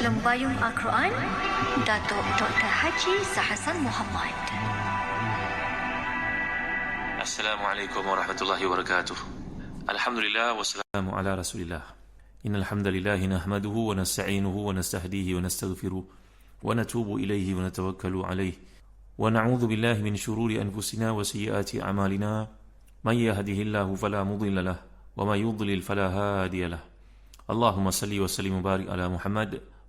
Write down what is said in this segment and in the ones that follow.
Lembayung Al-Quran Datuk Dr. Haji Zahasan Muhammad Assalamualaikum warahmatullahi wabarakatuh Alhamdulillah wassalamu ala rasulillah Innal hamdalillah nahmaduhu wa nasta'inuhu wa nastahdihi wa nastaghfiruh wa natubu ilayhi wa natawakkalu alayhi wa na'udzu billahi min shururi anfusina wa sayyiati a'malina man yahdihillahu fala mudilla lahu wa man yudlil fala hadiya lahu Allahumma salli wa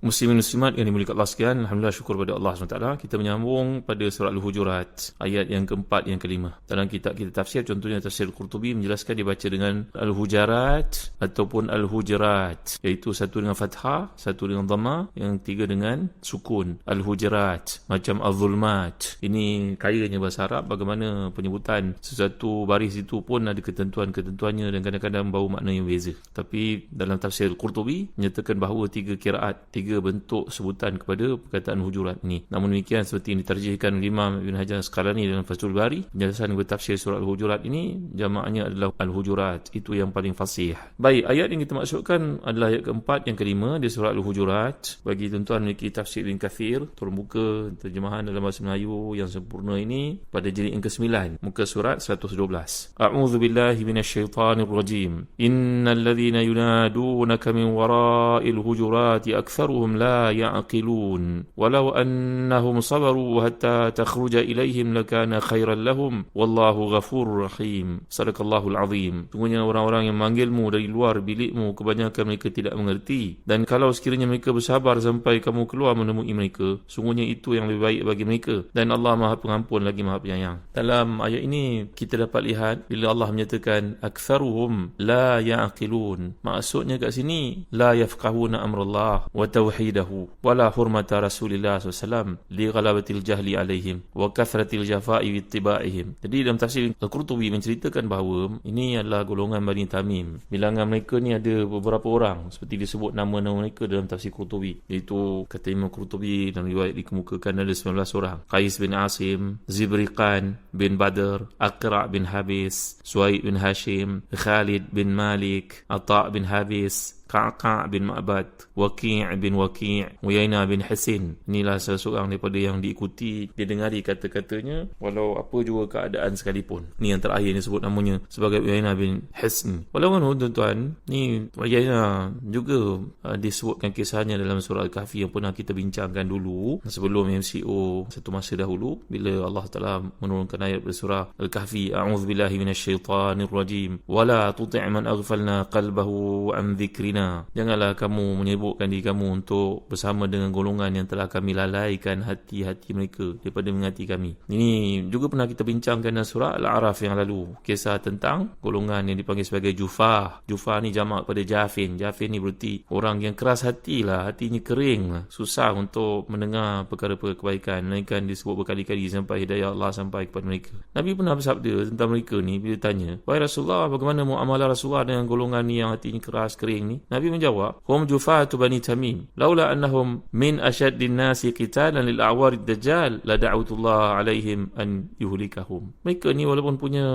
Muslimin muslimat yang dimuliakan Allah sekalian, alhamdulillah syukur pada Allah SWT. Kita menyambung pada surah Al-Hujurat, ayat yang keempat yang kelima. Dalam kitab kita tafsir contohnya tafsir Qurtubi menjelaskan dibaca dengan Al-Hujarat ataupun Al-Hujurat, iaitu satu dengan fathah, satu dengan dhamma, yang tiga dengan sukun. Al-Hujurat, macam Al-Zulmat. Ini kayanya bahasa Arab bagaimana penyebutan sesuatu baris itu pun ada ketentuan-ketentuannya dan kadang-kadang bau makna yang berbeza. Tapi dalam tafsir Qurtubi menyatakan bahawa tiga kiraat, tiga tiga bentuk sebutan kepada perkataan hujurat ini. Namun demikian seperti yang diterjemahkan oleh Imam Ibn Hajar Asqalani dalam Fathul Bari, penjelasan bertafsir surah Al-Hujurat ini jamaknya adalah Al-Hujurat. Itu yang paling fasih. Baik, ayat yang kita maksudkan adalah ayat keempat yang kelima di surah Al-Hujurat. Bagi tuan-tuan memiliki tafsir bin kathir, turun buka terjemahan dalam bahasa Melayu yang sempurna ini pada jilid yang ke-9, muka surat 112. A'udzu billahi minasyaitonir rajim. Innal ladzina yunadunaka min wara'il hujurati aktsaruhum أكثرهم لا يعقلون ولو أنهم صبروا حتى تخرج إليهم لكان خيرا لهم والله غفور رحيم صدق الله العظيم Sungguhnya orang-orang yang manggilmu dari luar bilikmu kebanyakan mereka tidak mengerti dan kalau sekiranya mereka bersabar sampai kamu keluar menemui mereka sungguhnya itu yang lebih baik bagi mereka dan Allah Maha Pengampun lagi Maha Penyayang dalam ayat ini kita dapat lihat bila Allah menyatakan aktsaruhum la ya'qilun maksudnya kat sini la yafqahuna amrullah wa توحيده ولا حرمة رسول الله صلى الله عليه وسلم لغلبة الجهل عليهم وكثرة الجفاء باتباعهم jadi dalam tafsir Al-Qurtubi menceritakan bahawa ini adalah golongan Bani Tamim bilangan mereka ni ada beberapa orang seperti disebut nama-nama mereka dalam tafsir Qurtubi iaitu kata Imam Qurtubi dalam riwayat dikemukakan ada 19 orang Qais bin Asim Zibriqan bin Badr Aqra' bin Habis Suaid bin Hashim Khalid bin Malik Atta' bin Habis Ka'ka' bin Ma'bad, Waqi' bin Waqi', Uyaina bin Hasin. Inilah salah seorang daripada yang diikuti, didengari kata-katanya walau apa juga keadaan sekalipun. Ni yang terakhir ni sebut namanya sebagai Uyaina bin Hasin. Walaupun tuan-tuan, ni Uyaina juga uh, disebutkan kisahnya dalam surah Al-Kahfi yang pernah kita bincangkan dulu sebelum MCO satu masa dahulu bila Allah Taala menurunkan ayat pada surah Al-Kahfi a'udzubillahi minasyaitonirrajim wala tuti' man aghfalna qalbahu an dzikrina Zina Janganlah kamu menyebutkan diri kamu untuk bersama dengan golongan yang telah kami lalaikan hati-hati mereka daripada mengati kami. Ini juga pernah kita bincangkan dalam surah Al-A'raf yang lalu. Kisah tentang golongan yang dipanggil sebagai Jufah Jufah ni jamak pada Jafin. Jafin ni berarti orang yang keras hati lah. Hatinya kering lah. Susah untuk mendengar perkara-perkara kebaikan. Melainkan disebut berkali-kali sampai hidayah Allah sampai kepada mereka. Nabi pernah bersabda tentang mereka ni. Bila tanya Wahai Rasulullah bagaimana muamalah Rasulullah dengan golongan ni yang hatinya keras kering ni Nabi menjawab, "Hum jufatu bani Tamim. Laula annahum min ashaddin nasi qitalan lil a'war ad-dajjal la da'utullah alaihim an yuhlikahum." Mereka ni walaupun punya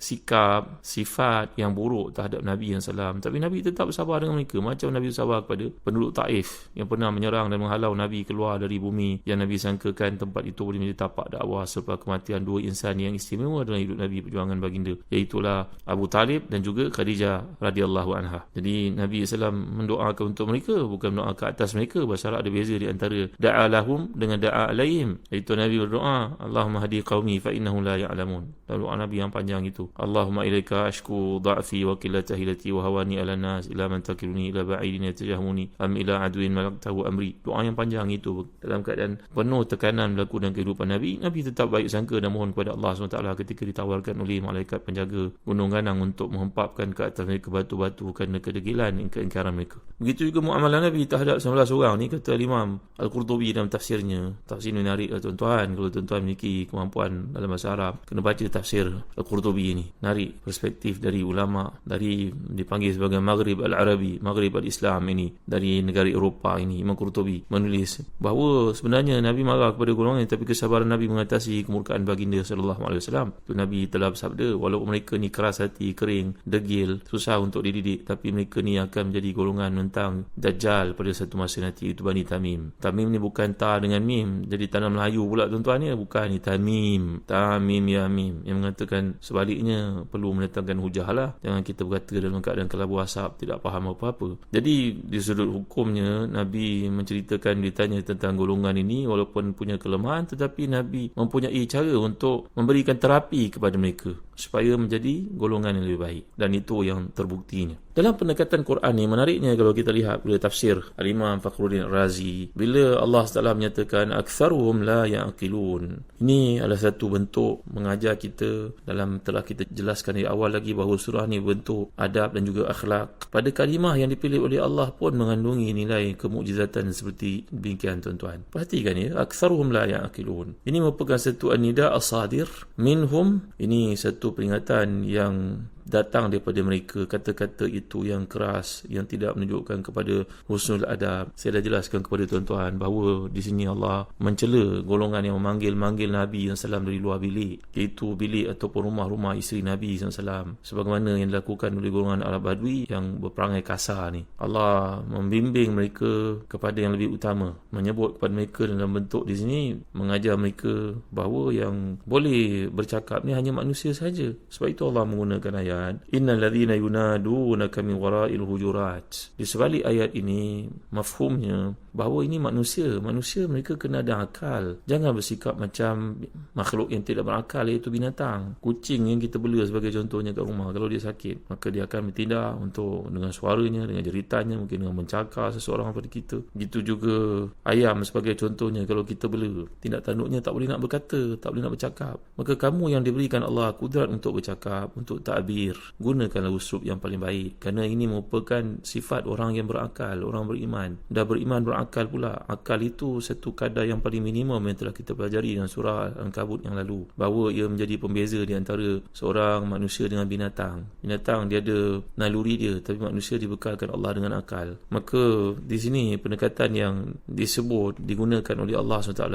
sikap, sifat yang buruk terhadap Nabi yang salam, tapi Nabi tetap bersabar dengan mereka macam Nabi bersabar kepada penduduk Taif yang pernah menyerang dan menghalau Nabi keluar dari bumi yang Nabi sangkakan tempat itu boleh menjadi tapak dakwah selepas kematian dua insan yang istimewa dalam hidup Nabi perjuangan baginda, iaitu Abu Talib dan juga Khadijah radhiyallahu anha. Jadi Nabi SAW mendoakan untuk mereka bukan mendoa ke atas mereka. Bahasa ada beza di antara da'a lahum dengan da'a alaihim. Itu Nabi berdoa Allahumma hadi qawmi fa innahum la ya'lamun. Lalu Nabi yang panjang itu Allahumma ilaika ashku da'fi wa qillata hilati wa hawani ala nas ila man takiluni ila ba'idin yatajahmuni am ila aduin malaktahu amri. Doa yang panjang itu dalam keadaan penuh tekanan berlaku dalam kehidupan Nabi Nabi tetap baik sangka dan mohon kepada Allah SWT ketika ditawarkan oleh malaikat penjaga gunung ganang untuk menghempapkan ke atas mereka batu-batu kerana kedegilan keingkaran mereka. Begitu juga muamalah Nabi terhadap 19 orang ni kata Imam Al-Qurtubi dalam tafsirnya. Tafsir ni menarik lah tuan-tuan. Kalau tuan-tuan memiliki kemampuan dalam bahasa Arab, kena baca tafsir Al-Qurtubi ni. Narik perspektif dari ulama, dari dipanggil sebagai Maghrib Al-Arabi, Maghrib Al-Islam ini, dari negara Eropah ini, Imam Qurtubi menulis bahawa sebenarnya Nabi marah kepada golongan tapi kesabaran Nabi mengatasi kemurkaan baginda sallallahu alaihi wasallam. Tu Nabi telah bersabda, walaupun mereka ni keras hati, kering, degil, susah untuk dididik, tapi mereka ni akan menjadi golongan tentang Dajjal pada satu masa nanti itu Bani Tamim. Tamim ni bukan ta dengan mim. Jadi tanah Melayu pula tuan-tuan ni bukan ni Tamim. Tamim ya mim. Yang mengatakan sebaliknya perlu mendatangkan hujah lah. Jangan kita berkata dalam keadaan kelabu asap tidak faham apa-apa. Jadi di sudut hukumnya Nabi menceritakan ditanya tentang golongan ini walaupun punya kelemahan tetapi Nabi mempunyai cara untuk memberikan terapi kepada mereka supaya menjadi golongan yang lebih baik dan itu yang terbuktinya dalam pendekatan Quran ni menariknya kalau kita lihat bila tafsir Al-Imam Fakhruddin Razi bila Allah Taala menyatakan aktsaruhum la yaqilun. Ini adalah satu bentuk mengajar kita dalam telah kita jelaskan di awal lagi bahawa surah ni bentuk adab dan juga akhlak. Pada kalimah yang dipilih oleh Allah pun mengandungi nilai kemukjizatan seperti demikian tuan-tuan. Perhatikan ya aktsaruhum la yaqilun. Ini merupakan satu anida asadir minhum ini satu peringatan yang datang daripada mereka kata-kata itu yang keras yang tidak menunjukkan kepada husnul adab. Saya dah jelaskan kepada tuan-tuan bahawa di sini Allah mencela golongan yang memanggil-manggil Nabi salam dari luar bilik iaitu bilik ataupun rumah-rumah isteri Nabi salam sebagaimana yang dilakukan oleh golongan Arab Badui yang berperangai kasar ni. Allah membimbing mereka kepada yang lebih utama menyebut kepada mereka dalam bentuk di sini mengajar mereka bahawa yang boleh bercakap ni hanya manusia saja. Sebab itu Allah menggunakan ayat ayat innal ladzina yunadunaka min wara'il hujurat. Di sebalik ayat ini mafhumnya bahawa ini manusia. Manusia mereka kena ada akal. Jangan bersikap macam makhluk yang tidak berakal iaitu binatang. Kucing yang kita bela sebagai contohnya kat rumah kalau dia sakit maka dia akan bertindak untuk dengan suaranya dengan jeritannya mungkin dengan mencakar seseorang pada kita. Begitu juga ayam sebagai contohnya kalau kita bela tindak tanduknya tak boleh nak berkata tak boleh nak bercakap. Maka kamu yang diberikan Allah kudrat untuk bercakap untuk takbir gunakanlah uslub yang paling baik kerana ini merupakan sifat orang yang berakal orang beriman dah beriman berakal akal pula. Akal itu satu kadar yang paling minimum yang telah kita pelajari dalam surah Al-Kabut yang lalu. Bahawa ia menjadi pembeza di antara seorang manusia dengan binatang. Binatang dia ada naluri dia tapi manusia dibekalkan Allah dengan akal. Maka di sini pendekatan yang disebut digunakan oleh Allah SWT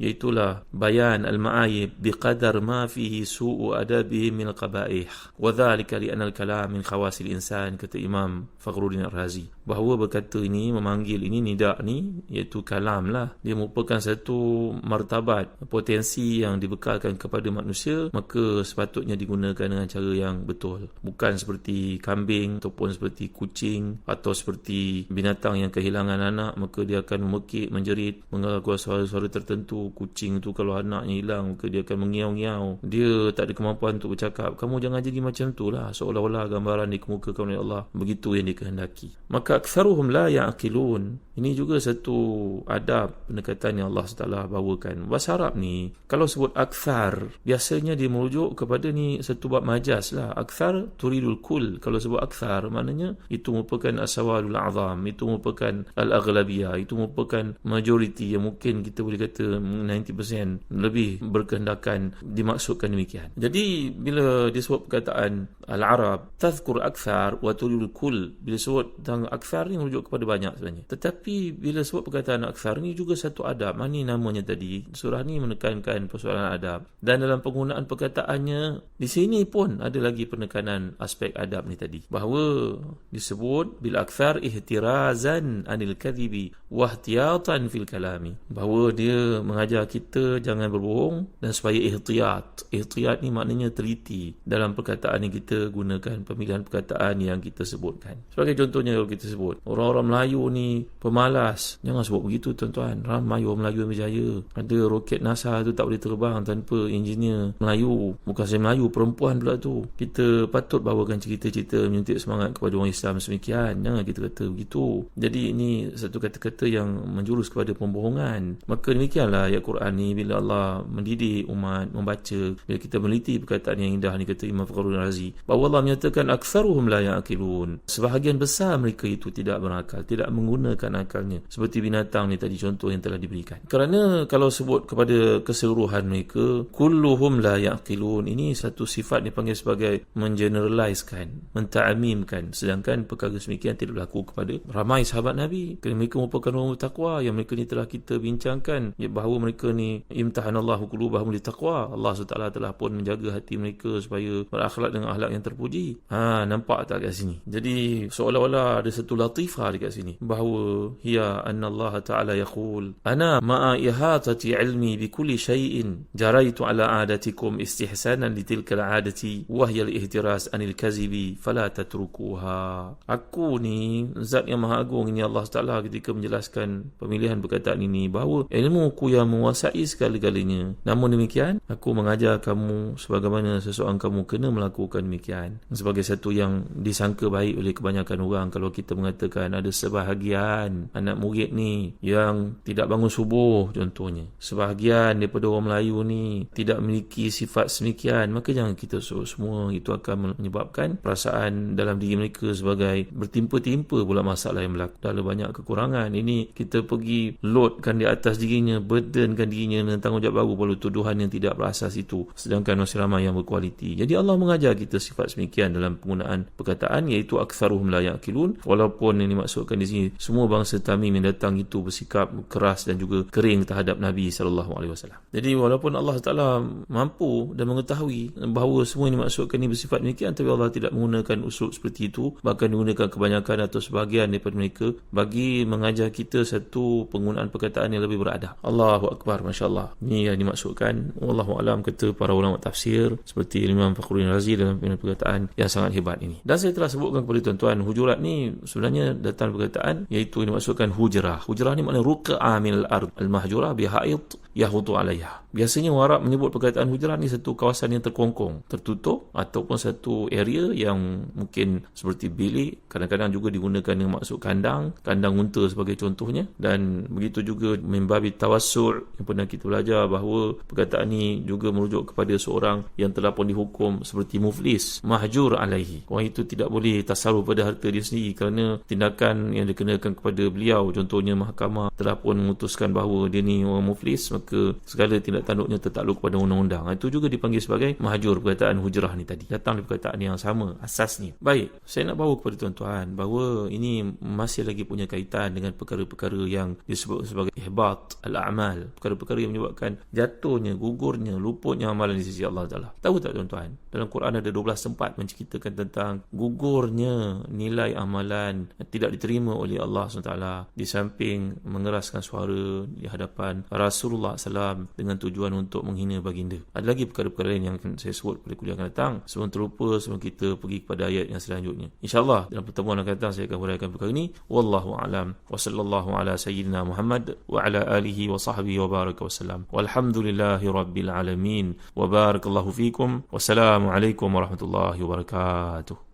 iaitulah bayan al-ma'ayib biqadar ma fihi su'u adabihi min al-qabaih. Wa dhalika li'anna al-kalam min khawasil insan kata Imam Fakhruddin Ar-Razi. Bahawa berkata ini memanggil ini nidak ni iaitu kalam lah. Dia merupakan satu martabat potensi yang dibekalkan kepada manusia maka sepatutnya digunakan dengan cara yang betul. Bukan seperti kambing ataupun seperti kucing atau seperti binatang yang kehilangan anak maka dia akan memekik menjerit mengeluarkan suara-suara tertentu. Kucing tu kalau anaknya hilang maka dia akan mengiau-ngiau. Dia tak ada kemampuan untuk bercakap. Kamu jangan jadi macam tu lah seolah-olah gambaran dikemukakan oleh Allah begitu yang dikehendaki maka aktsaruhum la ya'qilun ini juga satu adab pendekatan yang Allah SWT bawakan. Bahasa Arab ni, kalau sebut akthar, biasanya dia merujuk kepada ni satu bab majas lah. Akthar turidul kul. Kalau sebut akthar, maknanya itu merupakan asawalul azam. Itu merupakan al-aghlabiyah. Itu merupakan majoriti yang mungkin kita boleh kata 90% lebih berkehendakan dimaksudkan demikian. Jadi, bila disebut perkataan al-Arab, tazkur akthar wa turidul kul. Bila sebut tentang akthar ni merujuk kepada banyak sebenarnya. Tetapi tapi bila sebut perkataan aksar ni juga satu adab. Mana namanya tadi? Surah ni menekankan persoalan adab. Dan dalam penggunaan perkataannya, di sini pun ada lagi penekanan aspek adab ni tadi. Bahawa disebut bila aksar ihtirazan anil kadhibi wahtiyatan fil kalami. Bahawa dia mengajar kita jangan berbohong dan supaya ihtiyat. Ihtiyat ni maknanya teliti dalam perkataan yang kita gunakan pemilihan perkataan yang kita sebutkan. Sebagai contohnya kalau kita sebut, orang-orang Melayu ni pemalas. Jangan sebut begitu tuan-tuan. Ramai orang Melayu yang berjaya. Ada roket NASA tu tak boleh terbang tanpa engineer Melayu. Bukan saya Melayu, perempuan pula tu. Kita patut bawakan cerita-cerita menyuntik semangat kepada orang Islam semikian. Jangan kita kata begitu. Jadi ini satu kata-kata yang menjurus kepada pembohongan. Maka demikianlah ayat Quran ni bila Allah mendidik umat membaca. Bila kita meliti perkataan yang indah ni kata Imam Fakhrul Razi. Bahawa Allah menyatakan aksaruhum la ya'akilun. Sebahagian besar mereka itu tidak berakal. Tidak menggunakan akalnya. Seperti binatang ni tadi contoh yang telah diberikan. Kerana kalau sebut kepada keseluruhan mereka. Kulluhum la ya'akilun. Ini satu sifat dipanggil sebagai mengeneralizekan. Menta'amimkan. Sedangkan perkara semikian tidak berlaku kepada ramai sahabat Nabi. Kerana mereka merupakan orang bertakwa. Yang mereka ni telah kita bincangkan. Bahawa mereka ni imtahanallahu kulubahum li taqwa. Allah SWT telah pun menjaga hati mereka supaya berakhlak dengan akhlak yang terpuji. Ha, nampak tak kat sini? Jadi seolah-olah ada satu latifah dekat sini. Bahawa hiya anna Allah Ta'ala yaqul Ana ma'a ihatati ilmi bi kulli syai'in jaraitu ala adatikum istihsanan li tilka al-adati wa hiya al-ihtiras anil kazibi fala tatrukuha. Aku ni zat yang maha agung ini Allah Ta'ala ketika menjelaskan pemilihan perkataan ini bahawa ilmu ku yang menguasai segala-galanya. Namun demikian, aku mengajar kamu sebagaimana seseorang kamu kena melakukan demikian. Sebagai satu yang disangka baik oleh kebanyakan orang kalau kita mengatakan ada sebahagian anak murid ni yang tidak bangun subuh contohnya. Sebahagian daripada orang Melayu ni tidak memiliki sifat semikian. Maka jangan kita suruh semua itu akan menyebabkan perasaan dalam diri mereka sebagai bertimpa-timpa pula masalah yang berlaku. Dalam banyak kekurangan. Ini kita pergi loadkan di atas dirinya, burdenkan dirinya dengan tanggungjawab baru perlu tuduhan yang tidak berasas itu. Sedangkan masih ramai yang berkualiti. Jadi Allah mengajar kita sifat semikian dalam penggunaan perkataan iaitu aktsaruhum la yaqilun. Walaupun yang dimaksudkan di sini semua bangsa Tamim yang datang itu bersikap keras dan juga kering terhadap Nabi sallallahu alaihi wasallam. Jadi walaupun Allah Taala mampu dan mengetahui bahawa semua yang dimaksudkan ini bersifat demikian tapi Allah tidak menggunakan usul seperti itu bahkan digunakan kebanyakan atau sebahagian daripada mereka bagi mengajar kita satu penggunaan perkataan yang lebih beradab. Allahu akbar masya-Allah. Ini yang dimaksudkan wallahu alam kata para ulama tafsir seperti Imam Fakhruddin Razi dalam perkataan yang sangat hebat ini. Dan saya telah sebutkan kepada tuan-tuan hujurat ni sebenarnya datang perkataan iaitu dimaksudkan hujrah. Hujrah ni maknanya ruq'a min al-ard al-mahjurah bi yahutu alaiha. Biasanya Arab menyebut perkataan hujrah ni satu kawasan yang terkongkong, tertutup ataupun satu area yang mungkin seperti bilik, kadang-kadang juga digunakan dengan maksud kandang, kandang unta sebagai contohnya dan begitu juga membabi tawassul yang pernah kita belajar bahawa perkataan ni juga merujuk kepada seorang yang telah pun dihukum seperti muflis, mahjur alaihi. Orang itu tidak boleh tasarruf pada harta dia sendiri kerana tindakan yang dikenakan kepada beliau contohnya mahkamah telah pun memutuskan bahawa dia ni orang muflis maka segala tindak tanduknya tertakluk kepada undang-undang. Itu juga dipanggil sebagai mahjur perkataan hujrah ni tadi. Datang dari perkataan yang sama asasnya. Baik, saya nak bawa kepada tuan-tuan bahawa ini masih lagi punya kaitan dengan perkara-perkara yang disebut sebagai ihbat al-a'mal. Perkara-perkara yang menyebabkan jatuhnya, gugurnya, luputnya amalan di sisi Allah Taala. Tahu tak tuan-tuan? Dalam Quran ada 12 tempat menceritakan tentang gugurnya nilai amalan tidak diterima oleh Allah SWT di samping mengeraskan suara di hadapan Rasulullah SAW dengan tujuan untuk menghina baginda. Ada lagi perkara-perkara lain yang saya sebut pada kuliah akan datang. Sebelum terlupa, sebelum kita pergi kepada ayat yang selanjutnya. InsyaAllah dalam pertemuan akan datang saya akan huraikan perkara ini. Wallahu a'lam. Wa sallallahu ala sayyidina Muhammad wa ala alihi wa sahbihi wa baraka wa salam. Walhamdulillahi rabbil alamin. Wa barakallahu fikum. Wassalamualaikum warahmatullahi wabarakatuh.